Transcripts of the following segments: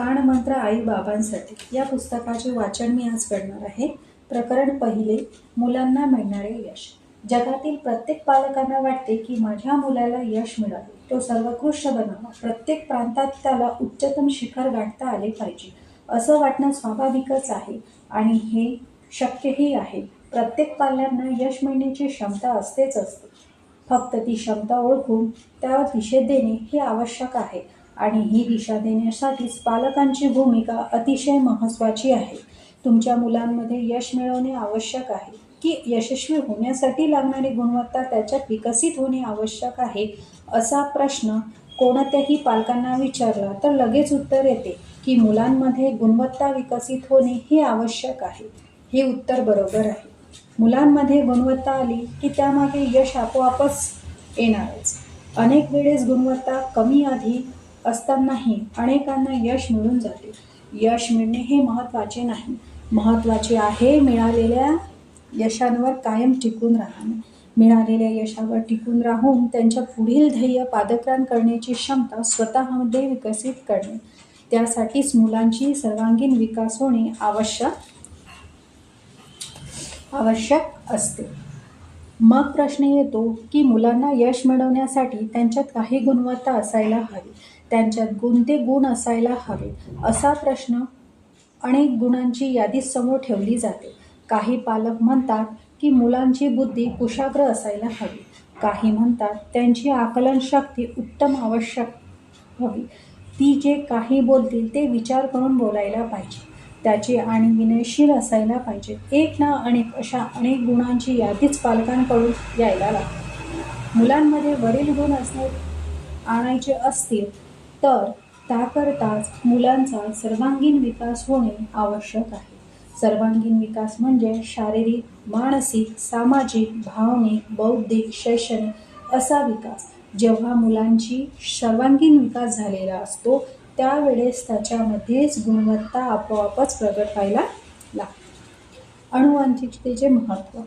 कानमंत्र आई बाबांसाठी. या पुस्तकाचे वाचन मी आज करणार आहे. प्रकरण पहिले मुलांना मिळणारे यश. जगातील प्रत्येक पालकांना वाटते की माझ्या मुलाला यश मिळावे. तो सर्वोत्कृष्ट बनावा. प्रत्येक प्रांतात त्याला उच्चतम शिखर गाठता आले पाहिजे. असं वाटणं स्वाभाविकच आहे आणि हे शक्यही आहे. प्रत्येक पाल्यांना यश मिळण्याची क्षमता असतेच असते. फक्त ती क्षमता ओळखून त्यावर दिशे देणे हे आवश्यक आहे. आणि ही दिशा देण्यासाठीच पालकांची भूमिका अतिशय महत्त्वाची आहे. तुमच्या मुलांमध्ये यश मिळवणे आवश्यक आहे. की यशस्वी होण्यासाठी लागणारी गुणवत्ता त्याच्यात विकसित होणे आवश्यक आहे असा प्रश्न कोणत्याही पालकांना विचारला तर लगेच उत्तर येते की मुलांमध्ये गुणवत्ता विकसित होणे हे आवश्यक आहे. हे उत्तर बरोबर आहे. मुलांमध्ये गुणवत्ता आली की त्यामागे यश आपोआपच येणारच. अनेक वेळेस गुणवत्ता कमी आधी असतानाही अनेकांना यश मिळून जाते. यश मिळणे हे महत्त्वाचे नाही. महत्त्वाचे आहे मिळालेल्या यशांवर कायम टिकून राहणे. मिळालेल्या यशावर टिकून राहून त्यांच्या पुढील ध्येय पादक्रांत करण्याची क्षमता स्वतःमध्ये विकसित करणे. त्यासाठीच मुलांची सर्वांगीण विकास होणे आवश्यक आवश्यक असते. मग प्रश्न येतो की मुलांना यश मिळवण्यासाठी त्यांच्यात काही गुणवत्ता असायला हवी. त्यांच्यात कोणते गुण असायला हवे. असा प्रश्न अनेक गुणांची यादी समोर ठेवली जाते. काही पालक म्हणतात की मुलांची बुद्धी कुशाग्र असायला हवी. काही म्हणतात त्यांची आकलन शक्ती उत्तम आवश्यक हवी. ती जे काही बोलतील ते विचार करून बोलायला पाहिजे. त्याची आणि विनयशील असायला पाहिजे. एक ना अनेक अशा अनेक गुणांची यादीच पालकांकडून यायला लागते. मुलांमध्ये वरील गुण असणे आणायचे असतील तर त्याकरताच मुलांचा सर्वांगीण विकास होणे आवश्यक आहे. सर्वांगीण विकास म्हणजे शारीरिक मानसिक सामाजिक भावनिक बौद्धिक शैक्षणिक असा विकास. जेव्हा मुलांची सर्वांगीण विकास झालेला असतो त्यावेळेस त्याच्यामध्येच गुणवत्ता आपोआपच प्रगट व्हायला लागते. अनुवांशिकतेचे महत्त्व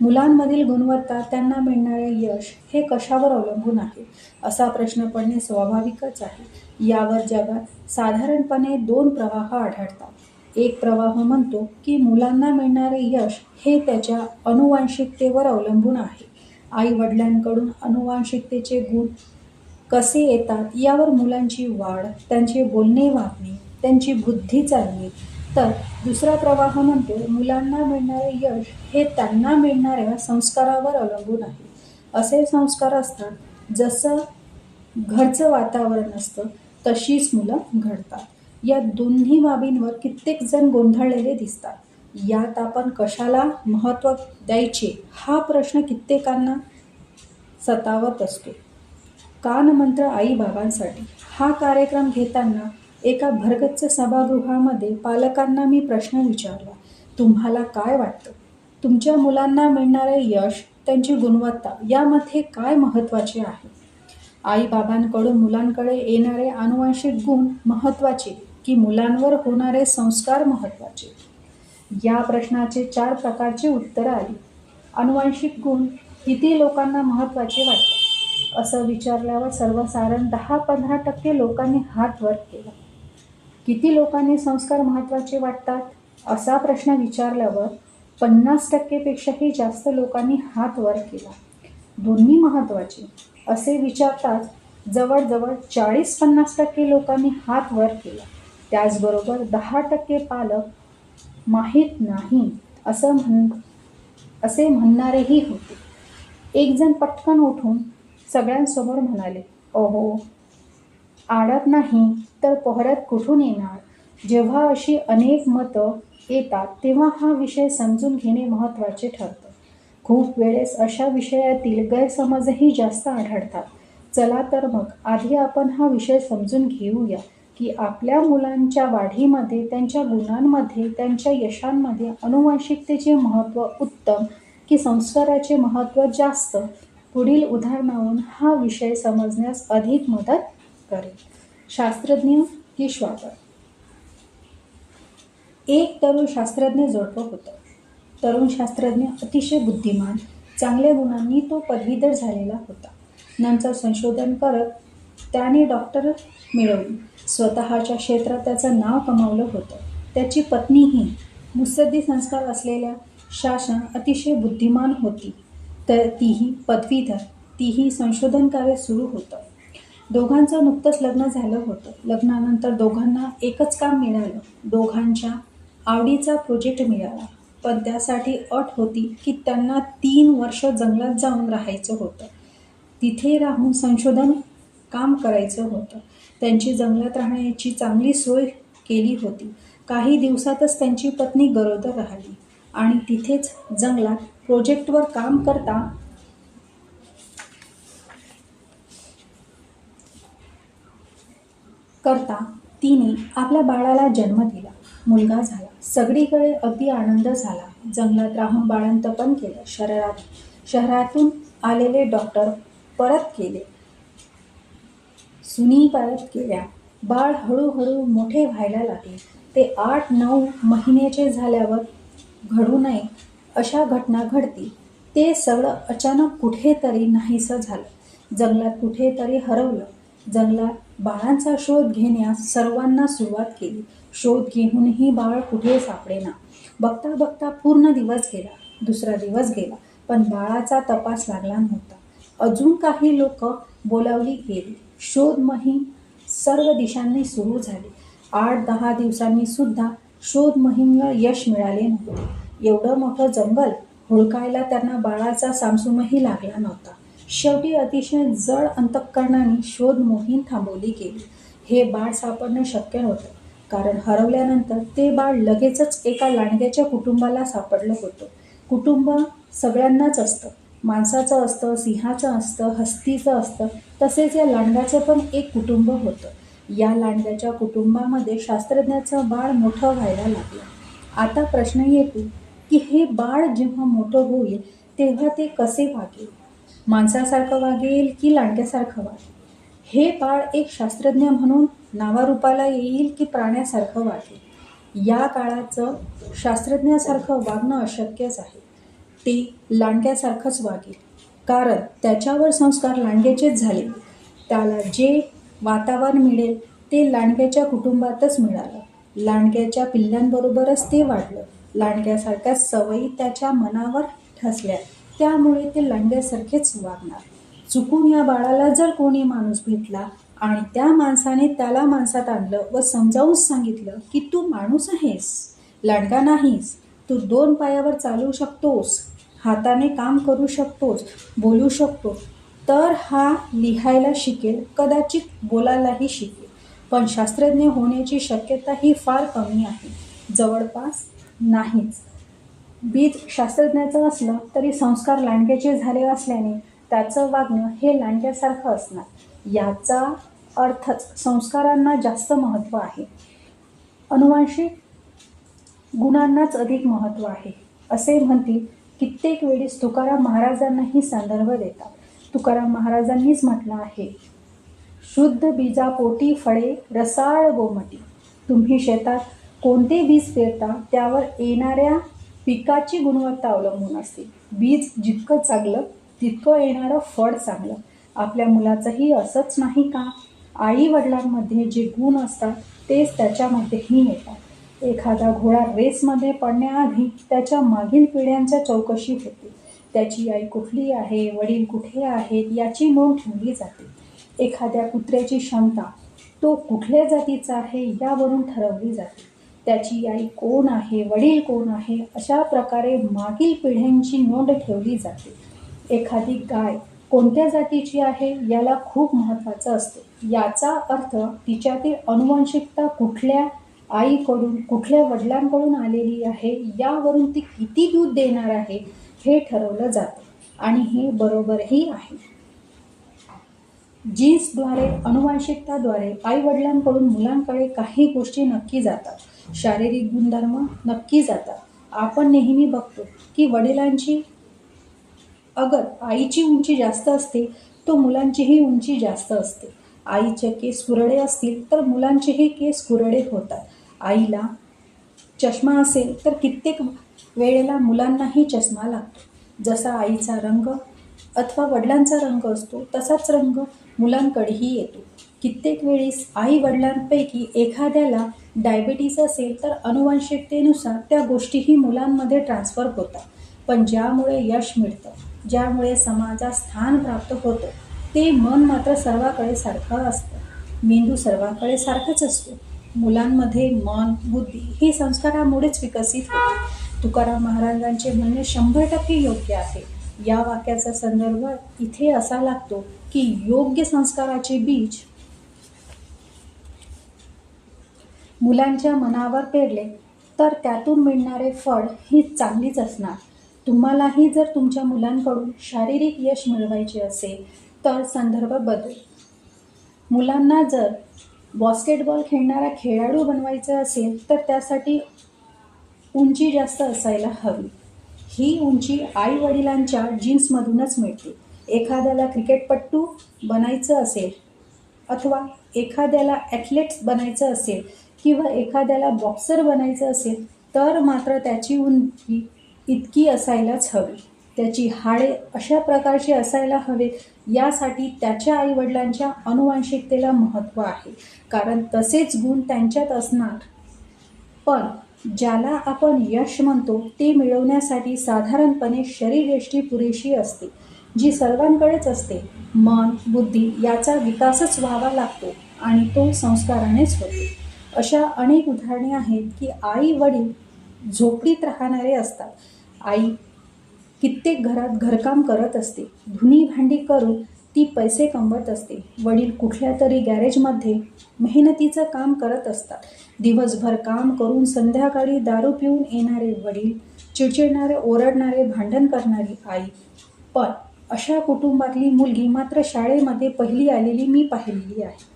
मुलांमधील गुणवत्ता त्यांना मिळणारे यश हे कशावर अवलंबून आहे असा प्रश्न पडणे स्वाभाविकच आहे. यावर जगात साधारणपणे दोन प्रवाह आढळतात. एक प्रवाह म्हणतो की मुलांना मिळणारे यश हे त्याच्या अनुवांशिकतेवर अवलंबून आहे. आई वडिलांकडून अनुवांशिकतेचे गुण कसे येतात यावर मुलांची वाढ त्यांचे बोलणे वागणे त्यांची बुद्धी चालणे तर दुसरा प्रवाह म्हणतो मुलांना मिळणारे यश हे त्यांना मिळणाऱ्या संस्कारावर अवलंबून आहे. असे संस्कार असतात जसं घरचं वातावरण असतं तशीच मुलं घडतात. या दोन्ही बाबींवर कित्येक जण गोंधळलेले दिसतात. यात आपण कशाला महत्त्व द्यायचे हा प्रश्न कित्येकांना सतावत असतो. कानमंत्र आई बाबांसाठी हा कार्यक्रम घेताना एका भरगच्च सभागृहामध्ये पालकांना मी प्रश्न विचारला तुम्हाला काय वाटतं? तुमच्या मुलांना मिळणारे यश त्यांची गुणवत्ता यामध्ये काय महत्त्वाचे आहे? आईबाबांकडून मुलांकडे येणारे आनुवांशिक गुण महत्त्वाचे की मुलांवर होणारे संस्कार महत्त्वाचे? या प्रश्नाचे चार प्रकारचे उत्तरं आली. अनुवांशिक गुण किती लोकांना महत्त्वाचे वाटतात? असं विचारल्यावर सर्वसाधारण दहा पंधरा टक्के लोकांनी हात वर केला. किती लोकांनी संस्कार महत्त्वाचे वाटतात असा प्रश्न विचारल्यावर पन्नास टक्केपेक्षाही जास्त लोकांनी हात वर केला. दोन्ही महत्त्वाचे असे विचारताच जवळजवळ चाळीस पन्नास टक्के लोकांनी हात वर केला. त्याचबरोबर दहा टक्के पालक माहीत नाही असं म्हण असे म्हणणारेही होते. एकजण पटकन उठून सगळ्यांसमोर म्हणाले ओहो आडत नाही तर पोहऱ्यात कुठून येणार? जेव्हा अशी अनेक मतं येतात तेव्हा हा विषय समजून घेणे महत्त्वाचे ठरतं. खूप वेळेस अशा विषयातील गैरसमजही जास्त आढळतात. चला तर मग आधी आपण हा विषय समजून घेऊया की आपल्या मुलांच्या वाढीमध्ये त्यांच्या गुणांमध्ये त्यांच्या यशांमध्ये अनुवांशिकतेचे महत्त्व उत्तम की संस्काराचे महत्त्व जास्त? पुढील उदाहरणावरून हा विषय समजण्यास अधिक मदत करेल शास्त्रज्ञ की श्वापर एक तरुण शास्त्रज्ञ जोडपं होतं. तरुण शास्त्रज्ञ अतिशय बुद्धिमान चांगल्या गुणांनी तो पदवीधर झालेला होता. नंतर संशोधन करत त्याने डॉक्टर मिळवली. स्वतःच्या क्षेत्रात त्याचं नाव कमावलं होतं. त्याची पत्नीही मुत्सद्दी संस्कार असलेल्या शासन अतिशय बुद्धिमान होती. तर तीही पदवीधर तीही संशोधन कार्य सुरू होतं. दोघांचं नुकतंच लग्न झालं होतं. लग्नानंतर दोघांना एकच काम मिळालं. दोघांच्या आवडीचा प्रोजेक्ट मिळाला. पण त्यासाठी अट होती की त्यांना तीन वर्ष जंगलात जाऊन राहायचं होतं. तिथे राहून संशोधन काम करायचं होतं. त्यांची जंगलात राहण्याची चांगली सोय केली होती. काही दिवसातच त्यांची पत्नी गरोदर राहिली आणि तिथेच जंगलात प्रोजेक्टवर काम करता करता तिने आपल्या बाळाला जन्म दिला. मुलगा झाला. सगळीकडे अगदी आनंद झाला. जंगलात राहून बाळंतपण केलं. शहरात शहरातून आलेले डॉक्टर परत केले. सुनी परत केल्या. बाळ हळूहळू मोठे व्हायला लागले. ते आठ नऊ महिन्याचे झाल्यावर घडू नये अशा घटना घडतील. ते सगळं अचानक कुठेतरी नाहीसं झालं. जंगलात कुठेतरी हरवलं. जंगलात बाळांचा शोध घेण्यास सर्वांना सुरुवात केली. शोध घेऊनही बाळ कुठे सापडेना? बघता बघता पूर्ण दिवस गेला दुसरा दिवस गेला पण बाळाचा तपास लागला नव्हता. अजून काही लोक बोलावली गेली. शोध मोहीम सर्व दिशांनी सुरू झाली. आठ दहा दिवसांनी सुद्धा शोध मोहीमला यश मिळाले नव्हते. एवढं मोठं जंगल हुडकायला त्यांना बाळाचा सामसूमही लागला नव्हता. शेवटी अतिशय जड अंतःकरणाने शोध मोहीम थांबवली गेली. हे बाळ सापडणं शक्य नव्हतं कारण हरवल्यानंतर ते बाळ लगेचच एका लांडग्याच्या कुटुंबाला सापडलं होतं. कुटुंब सगळ्यांनाच असतं. माणसाचं असतं सिंहाचं असतं हस्तीचं असतं तसेच या लांडग्याचं पण एक कुटुंब होतं. या लांडग्याच्या कुटुंबामध्ये शास्त्रज्ञाचं बाळ मोठं व्हायला लागलं. आता प्रश्न येतो की हे बाळ जेव्हा मोठं होईल तेव्हा ते कसे वागेल? माणसासारखं वागेल की लांडग्यासारखं वागेल? हे बाळ एक शास्त्रज्ञ म्हणून नावारूपाला येईल की प्राण्यासारखं वागेल? या काळाचं शास्त्रज्ञासारखं वागणं अशक्यच आहे. ते लांडग्यासारखंच वागेल. कारण त्याच्यावर संस्कार लांडग्याचेच झाले. त्याला जे वातावरण मिळेल ते लांडग्याच्या कुटुंबातच मिळालं. लांडग्याच्या पिल्ल्यांबरोबरच ते वाढलं. लांडग्यासारख्या सवयी त्याच्या मनावर ठसल्या. त्यामुळे ते लंड्यासारखेच वागणार. चुकून या बाळाला जर कोणी माणूस भेटला आणि त्या माणसाने त्याला माणसात आणलं व समजावून सांगितलं की तू माणूस आहेस लांडगा नाहीस तू दोन पायावर चालू शकतोस हाताने काम करू शकतोस बोलू शकतो तर हा लिहायला शिकेल कदाचित बोलायलाही शिकेल. पण शास्त्रज्ञ होण्याची शक्यता ही फार कमी आहे. जवळपास नाहीच. बीज शास्त्रज्ञाचं असलं तरी संस्कार लांडग्याचे झाले असल्याने त्याचं वागणं हे लांडग्यासारखं असणार. याचा अर्थच संस्कारांना जास्त महत्त्व आहे. अनुवांशिक गुणांनाच अधिक महत्त्व आहे. असे म्हणतील कित्येक वेळीस तुकाराम महाराजांनाही संदर्भ देतात. तुकाराम महाराजांनीच म्हटलं आहे शुद्ध बीजापोटी फळे रसाळ गोमटी. तुम्ही शेतात कोणते बीज पेरता त्यावर येणाऱ्या पिकाची गुणवत्ता अवलंबून असते. बीज जितकं चांगलं तितकं येणारं फळ चांगलं. आपल्या मुलाचंही असंच नाही का? आई वडिलांमध्ये जे गुण असतात तेच त्याच्यामध्येही येतात. एखादा घोडा रेसमध्ये पडण्याआधी त्याच्या मागील पिढ्यांच्या चौकशी होते. त्याची आई कुठली आहे वडील कुठे आहेत याची नोंद ठेवली जाते. एखाद्या कुत्र्याची क्षमता तो कुठल्या जातीचा आहे यावरून ठरवली जाते. त्याची आई कोण आहे वडील कोण आहे अशा प्रकारे मागील पिढ्यांची नोंद ठेवली जाते. एखादी गाय कोणत्या जातीची आहे याला खूप महत्त्वाचं असते. याचा अर्थ तिच्यातील अनुवंशिकता कुठल्या आईकडून कुठल्या वडिलांकडून आलेली आहे यावरून ती किती दूध देणार आहे हे ठरवलं जातं. आणि हे बरोबरही आहे. जीन्सद्वारे अनुवांशिकताद्वारे आई वडिलांकडून मुलांकडे काही गोष्टी नक्की जातात. शारीरिक गुणधर्म नक्की जातात. आपण नेहमी बघतो की वडिलांची अगर आईची उंची जास्त असते तो मुलांचीही उंची जास्त असते. आईचे केस कुरडे असतील तर मुलांचेही केस कुरडे होतात. आईला चष्मा असेल तर कित्येक वेळेला मुलांनाही चष्मा लागतो. जसा आईचा रंग अथवा वडिलांचा रंग असतो तसाच रंग मुलांकडेही येतो. कित्येक वेळेस आई वडिलांपैकी एखाद्याला डायबिटीस असेल तर अनुवांशिकतेनुसार त्या गोष्टीही मुलांमध्ये ट्रान्सफर होतात. पण ज्यामुळे यश मिळतं ज्यामुळे समाजात स्थान प्राप्त होतं ते मन मात्र सर्वाकडे सारखं असतं. मेंदू सर्वाकडे सारखाच असतो. मुलांमध्ये मन बुद्धी हे संस्कारामुळेच विकसित होते. तुकाराम महाराजांचे म्हणणे शंभर टक्के योग्य आहे. या वाक्याचा संदर्भ इथे असा लागतो की योग्य संस्काराचे बीज मुलांच्या मनावर पेरले तर त्यातून मिळणारे फळ ही चांगलीच असणार. तुम्हालाही जर तुमच्या मुलांकडून शारीरिक यश मिळवायचे असेल तर संदर्भ बदल. मुलांना जर बास्केटबॉल खेळणारा खेळाडू बनवायचा असेल तर त्यासाठी उंची जास्त असायला हवी. ही उंची आई वडिलांच्या जीन्समधूनच मिळते. एखाद्याला क्रिकेटपट्टू बनायचं असेल अथवा एखाद्याला ॲथलेट्स बनायचं असेल किंवा एखाद्याला बॉक्सर बनायचं असेल तर मात्र त्याची उंची इतकी असायलाच हवी. त्याची हाडे अशा प्रकारची असायला हवे यासाठी त्याच्या आईवडिलांच्या अनुवांशिकतेला महत्त्व आहे. कारण तसेच गुण त्यांच्यात असणार. पण ज्याला आपण यश म्हणतो ते मिळवण्यासाठी साधारणपणे शरीरयष्टी पुरेशी असते जी सर्वांकडेच असते. मन बुद्धी याचा विकासच व्हावा लागतो आणि तो संस्कारानेच होतो. अशा अनेक उदाहरणे आहेत की आई वडील झोपडीत राहणारे असतात. आई कित्येक घरात घरकाम करत असते. धुनी भांडी करून ती पैसे कमवत असते. वडील कुठल्या तरी गॅरेजमध्ये मेहनतीचं काम करत असतात. दिवसभर काम करून संध्याकाळी दारू पिऊन येणारे वडील चिडचिडणारे ओरडणारे भांडण करणारी आई. पण अशा कुटुंबातली मुलगी मात्र शाळेमध्ये पहिली आलेली मी पाहिलेली आहे.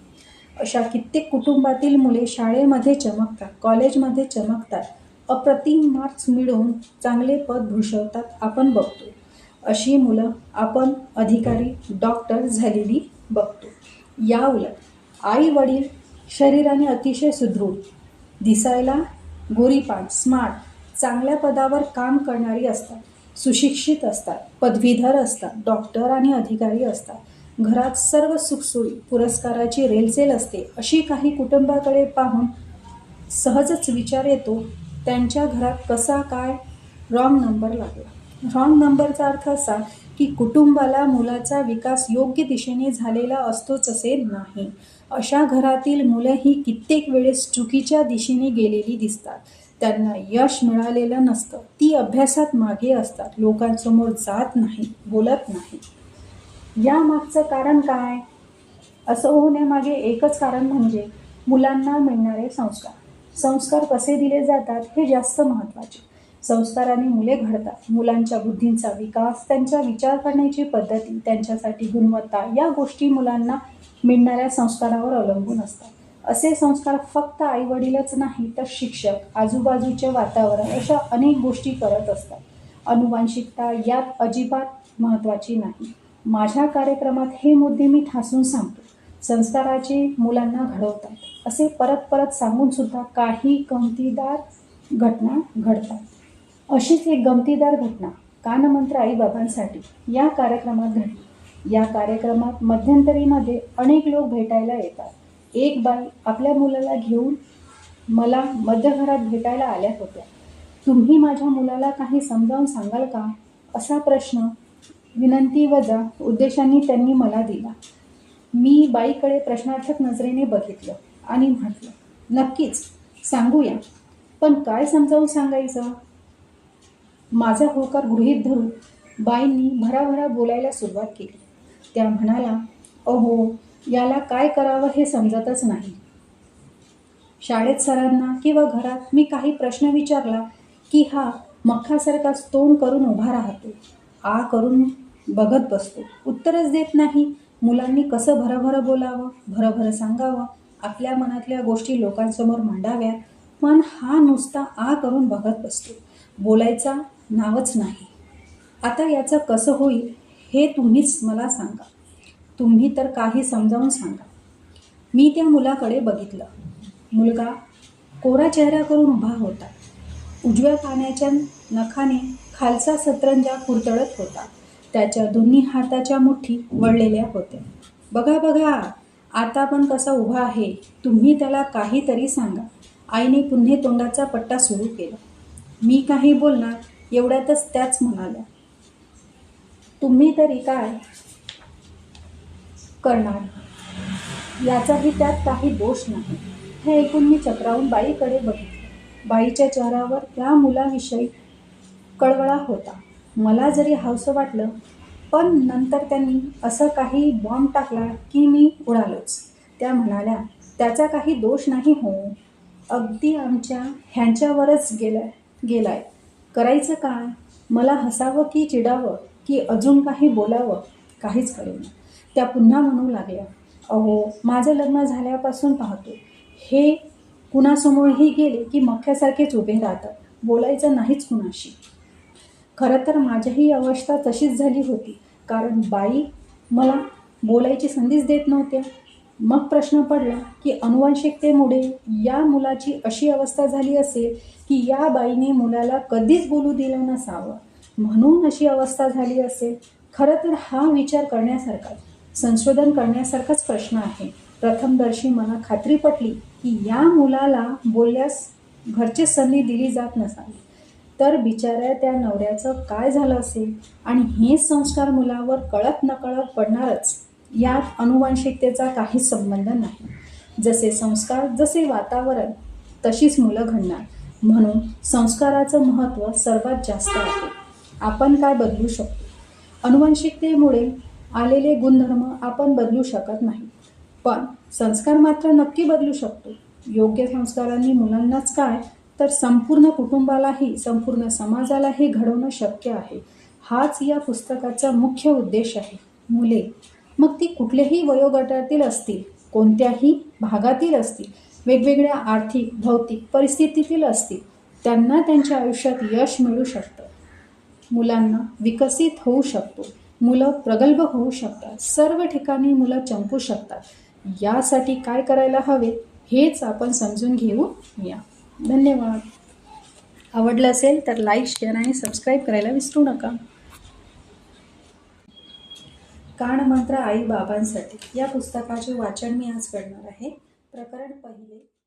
अशा कित्येक कुटुंबातील मुले शाळेमध्ये चमकतात कॉलेजमध्ये चमकतात अप्रतिम मार्क्स मिळवून चांगले पद भूषवतात आपण बघतो. अशी मुलं आपण अधिकारी डॉक्टर झालेली बघतो. या उलट आई वडील शरीराने अतिशय सुदृढ दिसायला गोरीपान स्मार्ट चांगल्या पदावर काम करणारी असतात सुशिक्षित असतात पदवीधर असतात डॉक्टर आणि अधिकारी असतात. घरात सर्व सुखसोयी पुरस्काराची रेलचेल असते अशी काही कुटुंबाकडे पाहून सहजच विचार येतो त्यांच्या घरात कसा काय रॉंग नंबर लागला. रॉंग नंबरचा अर्थ असा की कुटुंबाला मुलाचा विकास योग्य दिशेने झालेला असतोच असे नाही. अशा घरातील मुलं ही कित्येक वेळेस चुकीच्या दिशेने गेलेली दिसतात. त्यांना यश मिळालेलं नसतं. ती अभ्यासात मागे असतात. लोकांसमोर जात नाही बोलत नाही. यामागचं कारण काय? असं होण्यामागे एकच कारण म्हणजे मुलांना मिळणारे संस्कार. संस्कार कसे दिले जातात हे जास्त महत्त्वाचे. संस्काराने मुले घडतात. मुलांच्या बुद्धींचा विकास त्यांच्या विचार करण्याची पद्धती त्यांच्यासाठी गुणवत्ता या गोष्टी मुलांना मिळणाऱ्या संस्कारावर अवलंबून असतात. असे संस्कार फक्त आईवडीलच नाही तर शिक्षक आजूबाजूचे वातावरण अशा अनेक गोष्टी करत असतात. अनुवांशिकता यात अजिबात महत्त्वाची नाही. माझ्या कार्यक्रमात हे मुद्दे मी ठासून सांगतो. संस्काराचे मुलांना घडवतात. असे परत परत सांगून सुद्धा काही गमतीदार घटना घडतात. अशीच एक गमतीदार घटना कानमंत्र आईबाबांसाठी या कार्यक्रमात घडली. या कार्यक्रमात मध्यंतरीमध्ये अनेक लोक भेटायला येतात. एक बाई आपल्या मुलाला घेऊन मला मध्यघरात भेटायला आल्या होत्या. तुम्ही माझ्या मुलाला काही समजावून सांगाल का? असा प्रश्न विनंती वजा उद्देशांनी त्यांनी मला दिला. मी बाईकडे प्रश्नार्थक नजरेने बघितलं आणि म्हटलं नक्कीच सांगूया. पण काय समजावून सांगायचं? माझा होकार गृहीत धरून बाईंनी भराभरा बोलायला सुरुवात केली. त्या म्हणाला अहो याला काय करावं हे समजतच नाही. शाळेत सरांना किंवा घरात मी काही प्रश्न विचारला की हा मख्खासारखा तोंड करून उभा राहतो. आ करून बघत बसतो. उत्तरच देत नाही. मुलांनी कसं भरभरं बोलावं भरभरं सांगावं आपल्या मनातल्या गोष्टी लोकांसमोर मांडाव्यात पण हा नुसता आ करून बघत बसतो. बोलायचा नावच नाही. आता याचं कसं होईल हे तुम्हीच मला सांगा. तुम्ही तर काही समजावून सांगा. मी त्या मुलाकडे बघितलं. मुलगा कोरा चेहरा करून उभा होता. उजव्या पाण्याच्या नखाने खालचा सतरंजा कुरतळत होता. त्याच्या दोन्ही हाताच्या मुठी वळलेल्या होत्या. बघा बघा आता पण कसा उभा आहे. तुम्ही त्याला काहीतरी सांगा. आईने पुन्हा तोंडाचा पट्टा सुरू केला. मी काही बोलणार. एवढ्यातच त्याच म्हणाल्या. तुम्ही तरी काय करणार? याचाही त्यात काही दोष नाही. हे ऐकून मी चक्रावून बाईकडे बघितले. बाईच्या चेहऱ्यावर त्या मुलाविषयी कळवळा होता. मला जरी हवसं वाटलं पण नंतर त्यांनी असं काही बॉम्ब टाकला की मी उडालोच. त्या म्हणाल्या त्याचा काही दोष नाही हो. अगदी आमच्या ह्यांच्यावरच गेलाय गेलाय. करायचं काय? मला हसावं की चिडावं की अजून काही बोलावं? काहीच कळेना. त्या पुन्हा म्हणू लागल्या अहो माझं लग्न झाल्यापासून पाहतो. हे कुणासमोरही गेले की मख्यासारखेच उभे राहतात. बोलायचं नाहीच कुणाशी. खरं तर माझ्याही अवस्था तशीच झाली होती. कारण बाई मला बोलायची संधीच देत नव्हत्या. मग प्रश्न पडला की अनुवांशिकतेमुळे या मुलाची अशी अवस्था झाली असेल की या बाईने मुलाला कधीच बोलू दिलं नसावं. म्हणून अशी अवस्था झाली असेल. खरं तर हा विचार करण्यासारखा संशोधन करण्यासारखाच प्रश्न आहे. प्रथमदर्शी मला खात्री पटली की या मुलाला बोलल्यास घरचीच संधी दिली जात नसावी. तर बिचाऱ्या त्या नवऱ्याचं काय झालं असेल? आणि हे संस्कार मुलावर कळत नकळत पडणारच यात अनुवांशिकतेचा काहीच संबंध नाही. जसे संस्कार जसे वातावरण तशीच मुलं घडणार. म्हणून संस्काराचं महत्त्व सर्वात जास्त आहे. आपण काय बदलू शकतो? अनुवांशिकतेमुळे आलेले गुणधर्म आपण बदलू शकत नाही. पण संस्कार मात्र नक्की बदलू शकतो. योग्य संस्कारांनी मुलांनाच काय तर संपूर्ण कुटुंबालाही संपूर्ण समाजालाही घडवणं शक्य आहे. हाच या पुस्तकाचा मुख्य उद्देश आहे. मुले मग ती कुठल्याही वयोगटातील असतील कोणत्याही भागातील असतील वेगवेगळ्या आर्थिक भौतिक परिस्थितीतील असतील त्यांना त्यांच्या आयुष्यात यश मिळू शकतं. मुलांना विकसित होऊ शकतो. मुलं प्रगल्भ होऊ शकतात. सर्व ठिकाणी मुलं चमकू शकतात. यासाठी काय करायला हवे हेच आपण समजून घेऊ या. धन्यवाद. आवडलं असेल तर लाईक शेअर आणि सबस्क्राईब करायला विसरू नका. कानमंत्र आई बाबांसाठी या पुस्तकाचे वाचन मी आज करणार आहे. प्रकरण पहिले.